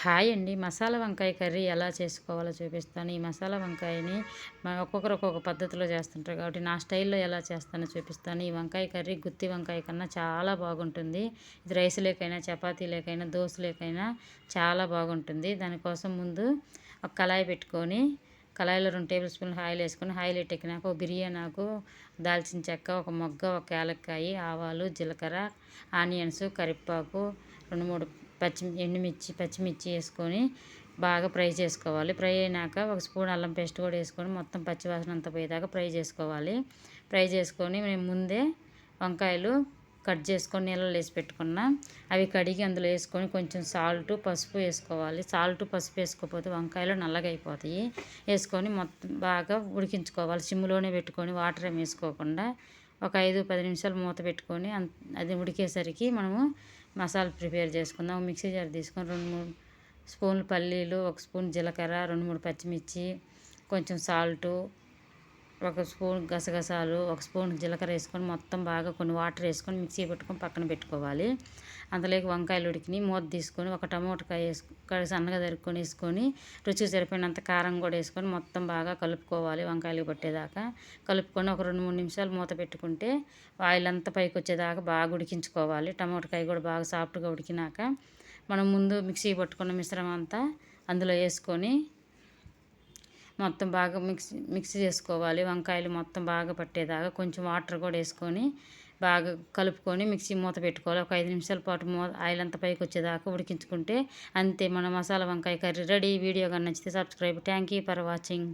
Hi అండి. మసాలా వంకాయ curry ఎలా చేసుకోవాలో చూపిస్తాను. ఈ మసాలా వంకాయని ఒక్కొక్కరు ఒక్కొక్క పద్ధతిలో చేస్తుంటారు కాబట్టి నా స్టైల్లో ఎలా చేస్తానో చూపిస్తాను. ఈ వంకాయ కర్రీ గుత్తి వంకాయ కన్నా చాలా బాగుంటుంది. ఇది రైస్ లేకైనా చపాతీ లేకైనా దోశ లేకైనా చాలా బాగుంటుంది. దానికోసం ముందు ఒక కళాయి పెట్టుకొని కళాయిలో రెండు టేబుల్ స్పూన్లు ఆయిల్ వేసుకొని ఆయిల్ ఎట్టెక్కినాక ఒక బిర్యానాకు దాల్చిన చెక్క ఒక మొగ్గ ఒక ఏలక్కాయ ఆవాలు జీలకర్ర ఆనియన్స్ కరివేపాకు రెండు మూడు పచ్చి ఎండుమిర్చి పచ్చిమిర్చి వేసుకొని బాగా ఫ్రై చేసుకోవాలి. ఫ్రై అయినాక ఒక స్పూన్ అల్లం పేస్ట్ కూడా వేసుకొని మొత్తం పచ్చివాసన అంతా పోయేదాకా ఫ్రై చేసుకోవాలి. ఫ్రై చేసుకొని మేము ముందే వంకాయలు కట్ చేసుకొని నీళ్ళలో వేసి పెట్టుకున్నా. అవి కడిగి అందులో వేసుకొని కొంచెం సాల్ట్ పసుపు వేసుకోవాలి. సాల్ట్ పసుపు వేసుకోకపోతే వంకాయలు నల్లగా అయిపోతాయి. వేసుకొని మొత్తం బాగా ఉడికించుకోవాలి. సిమ్లోనే పెట్టుకొని వాటర్ ఏమి వేసుకోకుండా ఒక ఐదు పది నిమిషాలు మూత పెట్టుకొని అది ఉడికేసరికి మనము మసాలా ప్రిపేర్ చేసుకుందాం. మిక్సీ జార్ తీసుకొని రెండు మూడు స్పూన్లు పల్లీలు ఒక స్పూన్ జీలకర్ర రెండు మూడు పచ్చిమిర్చి కొంచెం సాల్టు ఒక స్పూన్ గసగసాలు ఒక స్పూన్ జీలకర్ర వేసుకొని మొత్తం బాగా కొన్ని వాటర్ వేసుకొని మిక్సీ పెట్టుకొని పక్కన పెట్టుకోవాలి. అందులోకి వంకాయలు ఉడికిని మూత తీసుకొని ఒక టమోటకాయ వేసుకొని సన్నగా తరుక్కొని వేసుకొని రుచికి సరిపోయినంత కారం కూడా వేసుకొని మొత్తం బాగా కలుపుకోవాలి వంకాయలు పట్టేదాకా కలుపుకొని ఒక రెండు మూడు నిమిషాలు మూత పెట్టుకుంటే ఆయిల్ అంతా పైకి వచ్చేదాకా బాగా ఉడికించుకోవాలి. టమోటకాయ కూడా బాగా సాఫ్ట్గా ఉడికినాక మనం ముందు మిక్సీ పట్టుకున్న మిశ్రమం అంతా అందులో వేసుకొని మొత్తం బాగా మిక్స్ మిక్స్ చేసుకోవాలి. వంకాయలు మొత్తం బాగా పట్టేదాకా కొంచెం వాటర్ కూడా వేసుకొని బాగా కలుపుకొని మిక్సీ మూత పెట్టుకోవాలి. ఒక ఐదు నిమిషాల పాటు మూ ఆయిల్ అంతా పైకి వచ్చేదాకా ఉడికించుకుంటే అంతే. మన మసాలా వంకాయ కర్రీ రెడీ. వీడియో కానీ నచ్చితే subscribe. Thank you for watching.